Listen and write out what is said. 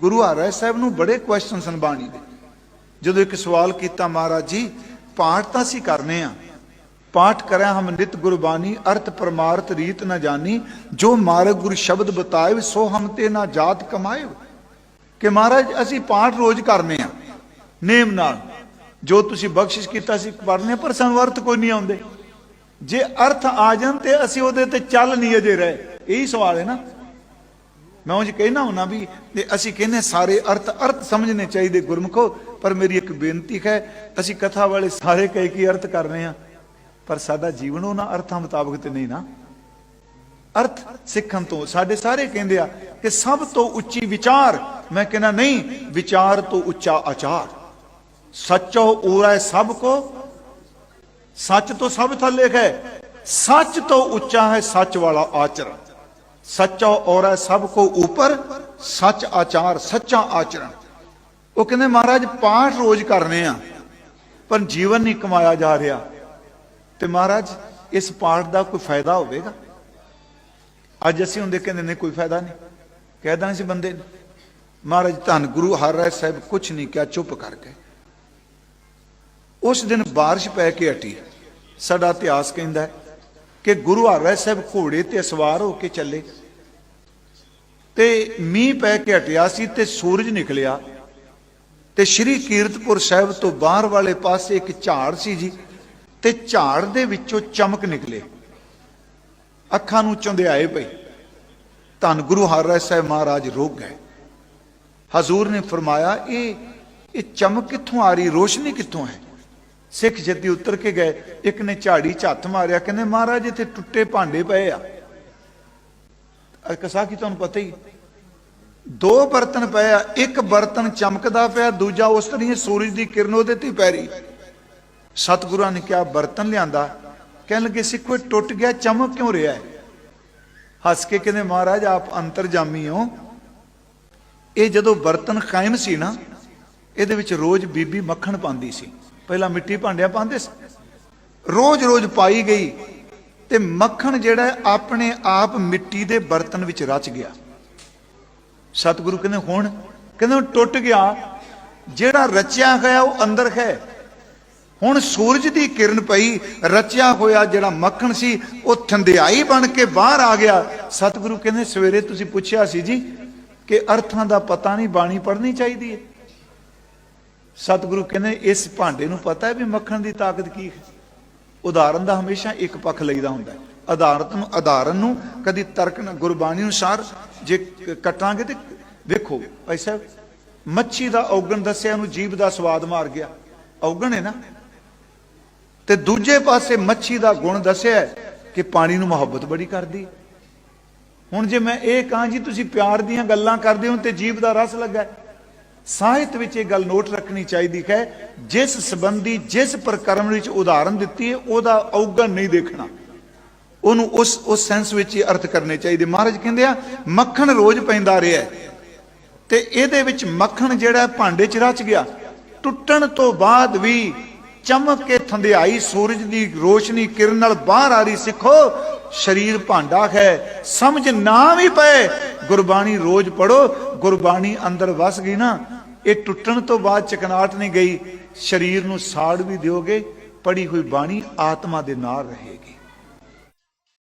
ਗੁਰੂ ਹਰਿ ਸਾਹਿਬ ਨੂੰ ਬੜੇ ਕੁਐਸਚਨ ਸਨ ਬਾਣੀ ਦੇ। ਜਦੋਂ ਇੱਕ ਸਵਾਲ ਕੀਤਾ, ਮਹਾਰਾਜ ਜੀ, ਪਾਠ ਤਾਂ ਅਸੀਂ ਕਰਨੇ ਆ। ਪਾਠ ਕਰਿਆ ਹਮ ਨਿਤ ਗੁਰਬਾਣੀ, ਅਰਥ ਪਰਮਾਰਥ ਰੀਤ ਨਾ ਜਾਣੀ। ਜੋ ਮਾਰਗ ਗੁਰ ਸ਼ਬਦ ਬਤਾਏ ਸੋ ਹਮ ਤੇ ਨਾ ਜਾਤ ਕਮਾਏ ਕਿ ਮਹਾਰਾਜ, ਅਸੀਂ ਪਾਠ ਰੋਜ਼ ਕਰਨੇ ਆ, ਨੇਮ ਨਾਲ। ਜੋ ਤੁਸੀਂ ਬਖਸ਼ਿਸ਼ ਕੀਤਾ ਸੀ ਪੜ੍ਹਨੇ ਪਰ ਸਾਨੂੰ ਅਰਥ ਕੋਈ ਨਹੀਂ ਆਉਂਦੇ। ਜੇ ਅਰਥ ਆ ਜਾਣ ਤੇ ਅਸੀਂ ਉਹਦੇ ਤੇ ਚੱਲ ਨਹੀਂ ਅਜੇ ਰਹੇ। ਇਹੀ ਸਵਾਲ ਹੈ ਨਾ। ਮੈਂ ਉਂਝ ਕਹਿਣਾ ਹੁਣਾ ਵੀ ਤੇ ਅਸੀਂ ਕਹਿੰਦੇ ਸਾਰੇ ਅਰਥ ਅਰਥ ਸਮਝਣੇ ਚਾਹੀਦੇ ਗੁਰਮਖੋ, ਪਰ ਮੇਰੀ ਇੱਕ ਬੇਨਤੀ ਹੈ, ਅਸੀਂ ਕਥਾ ਵਾਲੇ ਸਾਰੇ ਕਹਿ ਕੇ ਅਰਥ ਕਰ ਰਹੇ ਹਾਂ, ਪਰ ਸਾਡਾ ਜੀਵਨ ਉਹਨਾਂ ਅਰਥਾਂ ਮੁਤਾਬਕ ਤੇ ਨਹੀਂ ਨਾ। ਅਰਥ ਸਿੱਖਣ ਤੋਂ, ਸਾਡੇ ਸਾਰੇ ਕਹਿੰਦੇ ਆ ਕਿ ਸਭ ਤੋਂ ਉੱਚੀ ਵਿਚਾਰ, ਮੈਂ ਕਹਿੰਦਾ ਨਹੀਂ, ਵਿਚਾਰ ਤੋਂ ਉੱਚਾ ਆਚਾਰ। ਸੱਚੋ ਊਰਾ ਸਭ ਕੋ, ਸੱਚ ਤੋਂ ਸਭ ਥੱਲੇ ਹੈ, ਸੱਚ ਤੋਂ ਉੱਚਾ ਹੈ ਸੱਚ ਵਾਲਾ ਆਚਰਣ। ਸੱਚਾ ਔਰ ਸਭ ਕੋ ਉੱਪਰ, ਸੱਚ ਆਚਾਰ, ਸੱਚਾ ਆਚਰਣ। ਉਹ ਕਹਿੰਦੇ ਮਹਾਰਾਜ, ਪਾਠ ਰੋਜ਼ ਕਰਨੇ ਆ, ਪਰ ਜੀਵਨ ਨਹੀਂ ਕਮਾਇਆ ਜਾ ਰਿਹਾ। ਤੇ ਮਹਾਰਾਜ, ਇਸ ਪਾਠ ਦਾ ਕੋਈ ਫਾਇਦਾ ਹੋਵੇਗਾ? ਅੱਜ ਅਸੀਂ ਹੁੰਦੇ ਕਹਿੰਦੇ ਨੇ, ਕੋਈ ਫਾਇਦਾ ਨਹੀਂ। ਕਹਿਦਾ ਸੀ ਬੰਦੇ ਨੇ, ਮਹਾਰਾਜ, ਧੰਨ ਗੁਰੂ ਹਰ ਰਾਏ ਸਾਹਿਬ, ਕੁਛ ਨਹੀਂ ਕਿਹਾ, ਚੁੱਪ ਕਰ ਗਏ ਉਸ ਦਿਨ ਬਾਰਿਸ਼ ਪੈ ਕੇ ਹਟੀ। ਸਾਡਾ ਇਤਿਹਾਸ ਕਹਿੰਦਾ ਹੈ ਕਿ ਗੁਰੂ ਹਰਿ ਸਾਹਿਬ ਘੋੜੇ ਤੇ ਸਵਾਰ ਹੋ ਕੇ ਚੱਲੇ। ਤੇ ਮੀਂਹ ਪੈ ਕੇ ਹਟਿਆ ਸੀ ਤੇ ਸੂਰਜ ਨਿਕਲਿਆ। ਤੇ ਸ਼੍ਰੀ ਕੀਰਤਪੁਰ ਸਾਹਿਬ ਤੋਂ ਬਾਹਰ ਵਾਲੇ ਪਾਸੇ ਇੱਕ ਝਾੜ ਸੀ ਜੀ, ਤੇ ਝਾੜ ਦੇ ਵਿੱਚੋਂ ਚਮਕ ਨਿਕਲੇ। ਅੱਖਾਂ ਨੂੰ ਚੁੰਧਿਆਏ ਪਈ ਧੰਨ ਗੁਰੂ ਹਰਿ ਸਾਹਿਬ ਮਹਾਰਾਜ, ਰੁਕ ਗਏ। ਹਜ਼ੂਰ ਨੇ ਫਰਮਾਇਆ, ਇਹ ਇਹ ਚਮਕ ਕਿੱਥੋਂ ਆ ਰਹੀ, ਰੋਸ਼ਨੀ ਕਿੱਥੋਂ ਹੈ? ਸਿੱਖ ਜੱਦੀ ਉਤਰ ਕੇ ਗਏ। ਇੱਕ ਨੇ ਝਾੜੀ 'ਚ ਹੱਥ ਮਾਰਿਆ, ਕਹਿੰਦੇ, ਮਹਾਰਾਜ, ਇੱਥੇ ਟੁੱਟੇ ਭਾਂਡੇ ਪਏ ਆ। ਕਸਾ ਕੀ ਤੁਹਾਨੂੰ ਪਤਾ ਹੀ? ਦੋ ਬਰਤਨ ਪਏ ਆ, ਇੱਕ ਬਰਤਨ ਚਮਕਦਾ ਪਿਆ, ਦੂਜਾ ਉਸ ਤਰ੍ਹਾਂ ਸੂਰਜ ਦੀ ਕਿਰਨ ਉਹਦੇ ਤੇ ਪੈ ਰਹੀ। ਸਤਿਗੁਰਾਂ ਨੇ ਕਿਹਾ, ਬਰਤਨ ਲਿਆਂਦਾ। ਕਹਿਣ ਲੱਗੇ, ਸਿੱਖੋ, ਇਹ ਟੁੱਟ ਗਿਆ, ਚਮਕ ਕਿਉਂ ਰਿਹਾ ਹੈ? ਹੱਸ ਕੇ ਕਹਿੰਦੇ, ਮਹਾਰਾਜ, ਆਪ ਅੰਤਰਜਾਮੀ ਹੋ। ਇਹ ਜਦੋਂ ਬਰਤਨ ਕਾਇਮ ਸੀ ਨਾ, ਇਹਦੇ ਵਿੱਚ ਰੋਜ਼ ਬੀਬੀ ਮੱਖਣ ਪਾਉਂਦੀ ਸੀ। ਪਹਿਲਾਂ ਮਿੱਟੀ ਭਾਂਡਿਆਂ ਪਾਉਂਦੇ ਸੀ। ਰੋਜ਼-ਰੋਜ਼ ਪਾਈ ਗਈ ਤੇ ਮੱਖਣ ਜਿਹੜਾ ਆਪਣੇ ਆਪ ਮਿੱਟੀ ਦੇ ਬਰਤਨ ਵਿੱਚ ਰਚ ਗਿਆ। ਸਤਿਗੁਰੂ ਕਹਿੰਦੇ ਹੁਣ ਕਹਿੰਦੇ ਹੁਣ ਟੁੱਟ ਗਿਆ, ਜਿਹੜਾ ਰਚਿਆ ਹੋਇਆ ਉਹ ਅੰਦਰ ਹੈ। ਹੁਣ ਸੂਰਜ ਦੀ ਕਿਰਨ ਪਈ, ਰਚਿਆ ਹੋਇਆ ਜਿਹੜਾ ਮੱਖਣ ਸੀ, ਉਹ ਥੰਦਿਆਈ ਬਣ ਕੇ ਬਾਹਰ ਆ ਗਿਆ। ਸਤਿਗੁਰੂ ਕਹਿੰਦੇ ਸਵੇਰੇ ਤੁਸੀਂ ਪੁੱਛਿਆ ਸੀ ਜੀ ਕਿ ਅਰਥਾਂ ਦਾ ਪਤਾ ਨਹੀਂ, ਬਾਣੀ ਪੜ੍ਹਨੀ ਚਾਹੀਦੀ ਹੈ। ਸਤਿਗੁਰੂ ਕਹਿੰਦੇ, ਇਸ ਭਾਂਡੇ ਨੂੰ ਪਤਾ ਹੈ ਵੀ ਮੱਖਣ ਦੀ ਤਾਕਤ ਕੀ ਹੈ? ਉਦਾਹਰਨ ਦਾ ਹਮੇਸ਼ਾ ਇੱਕ ਪੱਖ ਲਈਦਾ ਹੁੰਦਾ ਹੈ। ਆਧਾਰਤ ਨੂੰ ਆਧਾਰਨ ਨੂੰ ਕਦੀ ਤਰਕ ਨਾਲ ਗੁਰਬਾਣੀ ਅਨੁਸਾਰ ਜੇ ਕ- ਕੱਟਾਂਗੇ ਤੇ ਵੇਖੋ, ਭਾਈ ਸਾਹਿਬ, ਮੱਛੀ ਦਾ ਔਗਣ ਦੱਸਿਆ ਉਹਨੂੰ ਜੀਭ ਦਾ ਸਵਾਦ ਮਾਰ ਗਿਆ। ਔਗਣ ਹੈ ਨਾ? ਤੇ ਦੂਜੇ ਪਾਸੇ ਮੱਛੀ ਦਾ ਗੁਣ ਦੱਸਿਆ ਕਿ ਪਾਣੀ ਨੂੰ ਮੁਹੱਬਤ ਬੜੀ ਕਰਦੀ ਹੁਣ ਜੇ ਮੈਂ ਇਹ ਕਹਾਂ ਜੀ, ਤੁਸੀਂ ਪਿਆਰ ਦੀਆਂ ਗੱਲਾਂ ਕਰਦੇ ਹੋ ਤੇ ਜੀਭ ਦਾ ਰਸ ਲੱਗਾ ਸਾਹਿਤ ਵਿੱਚ ਇਹ ਗੱਲ ਨੋਟ ਰੱਖਣੀ ਚਾਹੀਦੀ ਹੈ, ਜਿਸ ਸੰਬੰਧੀ, ਜਿਸ ਪ੍ਰਕਰਮ ਵਿੱਚ ਉਦਾਹਰਨ ਦਿੱਤੀ ਹੈ, ਉਹਦਾ ਔਗਣ ਨਹੀਂ ਦੇਖਣਾ। ਉਹਨੂੰ ਉਸ ਉਸ ਸੈਂਸ ਵਿੱਚ ਹੀ ਅਰਥ ਕਰਨੇ ਚਾਹੀਦੇ। ਮਹਾਰਾਜ ਕਹਿੰਦੇ ਆ, ਮੱਖਣ ਰੋਜ਼ ਪੈਂਦਾ ਰਿਹਾ ਤੇ ਇਹਦੇ ਵਿੱਚ ਮੱਖਣ ਜਿਹੜਾ ਭਾਂਡੇ 'ਚ ਰਚ ਗਿਆ। ਟੁੱਟਣ ਤੋਂ ਬਾਅਦ ਵੀ ਚਮਕ ਕੇ ਥੰਧਿਆਈ, ਸੂਰਜ ਦੀ ਰੋਸ਼ਨੀ, ਕਿਰਨ ਨਾਲ ਬਾਹਰ ਆ ਰਹੀ ਸਿੱਖੋ, ਸਰੀਰ ਭਾਂਡਾ ਹੈ। ਸਮਝ ਨਾ ਵੀ ਪਏ, ਗੁਰਬਾਣੀ ਰੋਜ਼ ਪੜੋ ਗੁਰਬਾਣੀ ਅੰਦਰ ਵਸ ਗਈ ਨਾ ਇਹ ਟੁੱਟਣ ਤੋਂ ਬਾਅਦ ਚਕਨਾਟ ਨਹੀਂ ਗਈ, ਸਰੀਰ ਨੂੰ ਸਾੜ ਵੀ ਦਿਓਗੇ, ਪੜੀ ਹੋਈ ਬਾਣੀ ਆਤਮਾ ਦੇ ਨਾਲ ਰਹੇਗੀ।